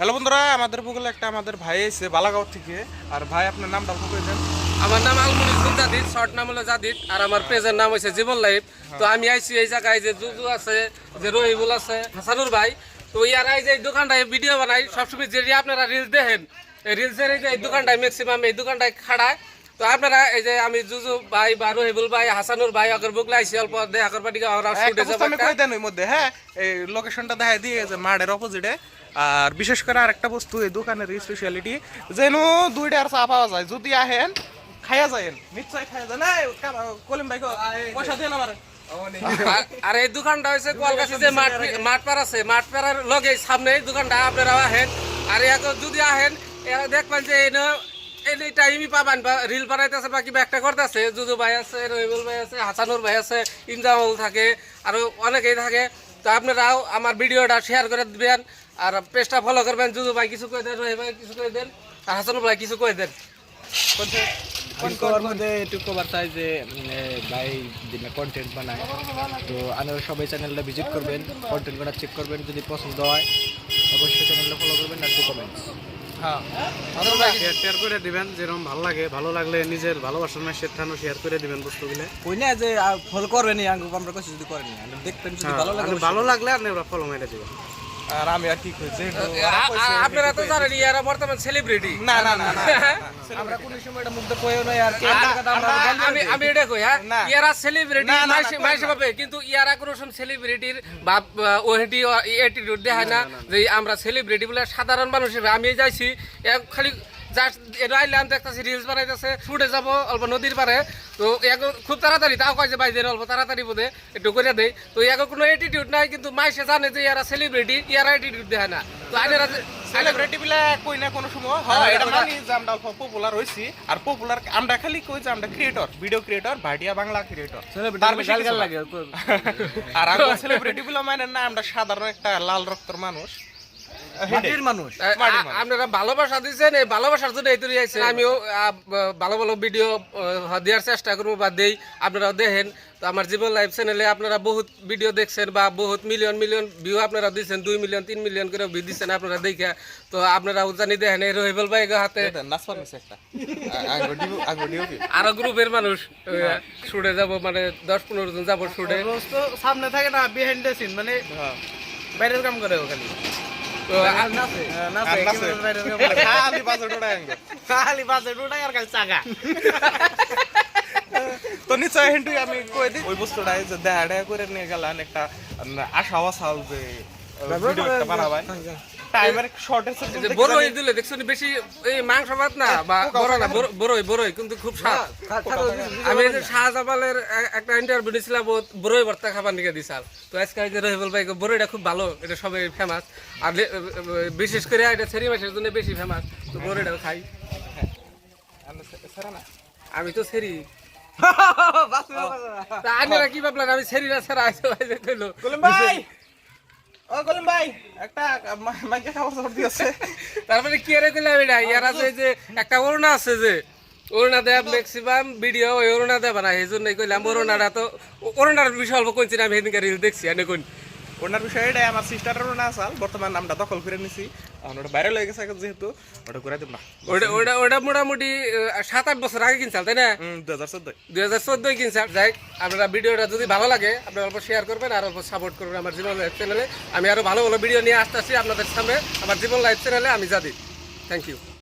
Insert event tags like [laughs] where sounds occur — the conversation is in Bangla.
হ্যালো বন্ধুরা, আমাদের ভূগোলে একটা আমাদের ভাই এসে বালাগাঁও থেকে। আর ভাই, আপনার নামটা অল্প করে দেন। আমার নাম আলমুনি জাদিদ শর্ট নাম হলো জাদিদ আর আমার পেজের নাম হয়েছে জীবন লাইফ। তো আমি আইছি এই জায়গায় যে জুজু আছে, যে রহিবুল আছে, হাসানুর ভাই। তো ইয়ার এই যে দোকানটায় ভিডিও বানাই, সবসময় যে আপনারা রিলস দেখেন, এই রিলসের এই দোকানটায় ম্যাক্সিমাম এই দোকানটায় খাড়ায়। তো আপনারা এই যে আমি জুজু ভাই বা রহিবুল ভাই হাসানুর ভাই আগর বুকলে আইছি অল্প দেখা করবা দিকে ওরা শুটে একটা আমি কই দেন ওই মধ্যে হ্যাঁ? এই লোকেশনটা দেখাই দিয়ে যে মাঠের অপোজিটে আর বিশেষ করে আরেকটা বস্তু এই দোকানের স্পেশালিটি যেন দুইটা আর চা পাওয়া যায়। যদি আহেন খাইয়া যায়েন নিশ্চয় খাইয়া যায় না কলিম ভাই পয়সা দেন আমার। আর- এই দোকানটা হয়েছে কলকাতা যে মাঠ মাঠ পার আছে মাঠ পাড়ার লগে সামনে এই দোকানটা আপনারা আহেন। আর এখন যদি আহেন এ দেখবেন যে এই এনি টাইমই পাবেন রিল বানাইতেছে বা কিবা একটা করতেছে, জুজু ভাই আছে, রহিবুল ভাই আছে, হাসানুর ভাই আছে ইমজামুল থাকে, আরও অনেকেই থাকে। তো আপনারাও আমার ভিডিওটা শেয়ার করে দিবেন আর পেজটা ফলো করবেন। জুজু ভাই কিছু করে দেন রহি ভাই কিছু করে দেন, আর হাসানুর ভাই কিছু করে দেন? একটু চাই যে ভাই কন্টেন্ট বানায়। তো আপনারা সবাই চ্যানেলটা ভিজিট করবেন কন্টেন্টগুলো চেক করবেন, যদি পছন্দ হয়, অবশ্যই চ্যানেলটা ফলো করবেন আর টু কমেন্টস শেয়ার শেয়ার করে দিবেন যেরকম ভালো লাগে। ভালো লাগলে নিজের ভালোবাসার মানুষের ঠানো শেয়ার করে দিবেন বস্তুগুলো। কই না যে ফল করবেন আমরা কাছে যদি করেন দেখবেন যদি ভালো লাগে ভালো লাগলে আপনি ওরা ফলো মেরে দিবেন। আর আমি আর আপনারা তো জানেন ইয়ারা বর্তমান সেলিব্রিটি না না না আমরা কোন সময় এটা মুগ্ধ কইও না আর কি আমি আমি এটা কই হ্যাঁ ইয়ারা সেলিব্রিটি মাইসে কিন্তু ইয়ারা কোনো সময় সেলিব্রিটির বা ওহেটি অ্যাটিটিউড দেখায় না যে আমরা সেলিব্রিটি বলে সাধারণ মানুষ হিসেবে আমি যাইছি এক খালি জাস্ট এটা আইলাম দেখতেছি রিলস বানাইতেছে শুটে যাব অল্প নদীর পারে তো এক খুব তাড়াতাড়ি তাও কয় যে অল্প তাড়াতাড়ি বোধে একটু করে দেয় তো ইয়াকে কোনো অ্যাটিটিউড নাই কিন্তু মাইসে জানে যে ইয়ারা সেলিব্রিটি ইয়ারা অ্যাটিটিউড দেখায় না। তো আইনেরা সেলিব্রিটি বিলা কই না কোনো সময় হয় এটা মানি যে আমরা অল্প পপুলার হইছি আর পপুলার আমরা খালি কই যে আমরা creator video creator Bhatia Bangla creator আর [laughs] আমরা সেলিব্রিটি মানে না আমরা সাধারণ একটা লাল রক্তর মানুষ। মাটির মানুষ। আ- আ- আপনারা ভালোবাসা দিচ্ছেন এই ভালোবাসার জন্য এই তৈরি আইছেন আমিও ভালো ভালো ভিডিও দেওয়ার চেষ্টা করব বা দেই আপনারাও দেখেন। তো আমার জীবন লাইফ চ্যানেলে আপনারা বহুত ভিডিও দেখছেন বা বহুত মিলিয়ন মিলিয়ন ভিউ আপনারা দিচ্ছেন দুই মিলিয়ন তিন মিলিয়ন করে ভিউ দিচ্ছেন আপনারা দেখে। তো আপনারা জানি দেখেন এই রহিবল ভাই হাতে। আরও গ্রুপের মানুষ শুটে যাব মানে দশ পনেরো জন যাব শুটে। সামনে থাকে না বিহাইন্ড দ্য সিন মানে বাইরের কাম করে খালি। [laughs] খালি ডোড়ায় আঙ্গ খালি বাজে উঠাই আর খালি চাগা [laughs] তো নিশ্চয় হেন্টু আমি কই দিই। ওই বস্তুটা যে দেখা করে নিয়ে গেলাম একটা আশা আশাও যে ভিডিও একটা বানাবাই টাইমের শর্টেজ যে বড় হয়ে দিলে দেখছ নি? বেশি এই মাংস ভাত না বা বড় না বড়ই বড়ই কিন্তু খুব স্বাদ। আমি এই যে শাহজামালের একটা ইন্টারভিউ দিয়েছিলাম ও বড়ই ভর্তা খাবার নিকে দিছাল তো আজকে এই যে রহিবুল ভাই বড়ইটা খুব ভালো এটা সবাই ফেমাস আর বিশেষ করে এটা ছেড়ি মাসের জন্য বেশি ফেমাস তো বড়ইটাও খাই। আমি তো ছেড়ি। আপনারা কি ভাবলেন আমি ছেড়ি না ছেড়া আইসো কইলো কলিম ভাই ও কলিম ভাই একটা মাইকে খাবার জোর দিয়েছে তারপরে কি আরে কইলাম এটা? ইয়ার আছে যে একটা অরুণা আছে যে অরুণা দেব ম্যাক্সিমাম ভিডিও ওই অরুণা দেব না এই জন্যই কইলাম অরুণাটা তো অরুণার বিষয় অল্প কইছি না আমি রিল দেখছি এনে কোন ওনার বিষয়ে এটাই আমার সিস্টারেরও না আসাল বর্তমান নামটা দখল করে নিছি। এখন ওটা গেছে যেহেতু ওটা করে দিব না। ওটা ওটা ওটা মোটামুটি সাত আট বছর আগে কিনছাল তাই না? হাজার দুই হাজার চোদ্দই কিনছাল। যাই আপনারা ভিডিওটা যদি ভালো লাগে আপনারা অল্প শেয়ার করবেন আর অল্প সাপোর্ট করবেন আমার জীবন লাইফ চ্যানেলে আমি আরও ভালো ভালো ভিডিও নিয়ে আসতে আসি আপনাদের সামনে আমার জীবন লাইফ চ্যানেলে আমি যাদি থ্যাংক ইউ